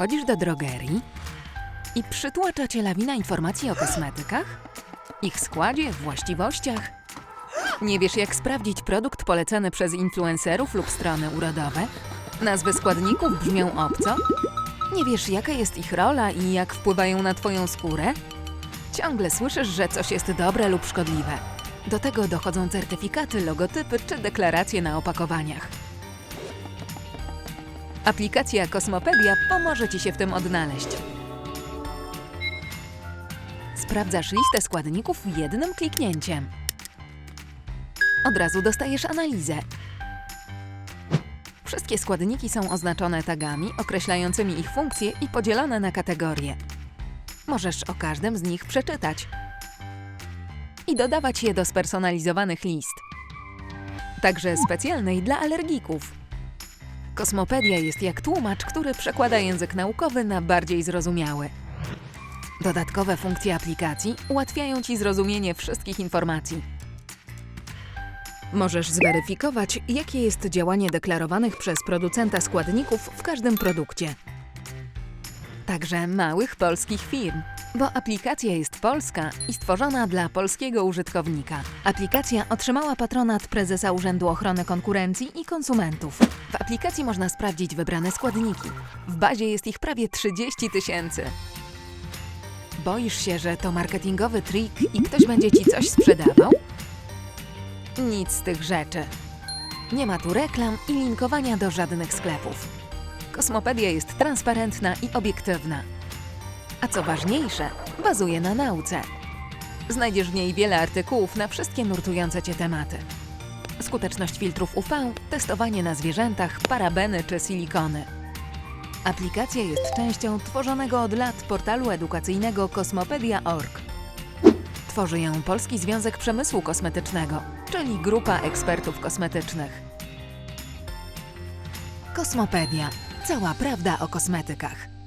Wchodzisz do drogerii i przytłacza cię lawina informacji o kosmetykach, ich składzie, właściwościach. Nie wiesz, jak sprawdzić produkt polecany przez influencerów lub strony urodowe? Nazwy składników brzmią obco? Nie wiesz, jaka jest ich rola i jak wpływają na twoją skórę? Ciągle słyszysz, że coś jest dobre lub szkodliwe. Do tego dochodzą certyfikaty, logotypy czy deklaracje na opakowaniach. Aplikacja Kosmopedia pomoże Ci się w tym odnaleźć. Sprawdzasz listę składników jednym kliknięciem. Od razu dostajesz analizę. Wszystkie składniki są oznaczone tagami określającymi ich funkcje i podzielone na kategorie. Możesz o każdym z nich przeczytać i dodawać je do spersonalizowanych list, także specjalnej dla alergików. Kosmopedia jest jak tłumacz, który przekłada język naukowy na bardziej zrozumiały. Dodatkowe funkcje aplikacji ułatwiają Ci zrozumienie wszystkich informacji. Możesz zweryfikować, jakie jest działanie deklarowanych przez producenta składników w każdym produkcie. Także małych polskich firm, bo aplikacja jest polska i stworzona dla polskiego użytkownika. Aplikacja otrzymała patronat prezesa Urzędu Ochrony Konkurencji i Konsumentów. W aplikacji można sprawdzić wybrane składniki. W bazie jest ich prawie 30 tysięcy. Boisz się, że to marketingowy trik i ktoś będzie ci coś sprzedawał? Nic z tych rzeczy. Nie ma tu reklam i linkowania do żadnych sklepów. Kosmopedia jest transparentna i obiektywna. A co ważniejsze, bazuje na nauce. Znajdziesz w niej wiele artykułów na wszystkie nurtujące Cię tematy. Skuteczność filtrów UV, testowanie na zwierzętach, parabeny czy silikony. Aplikacja jest częścią tworzonego od lat portalu edukacyjnego kosmopedia.org. Tworzy ją Polski Związek Przemysłu Kosmetycznego, czyli grupa ekspertów kosmetycznych. Kosmopedia. Cała prawda o kosmetykach.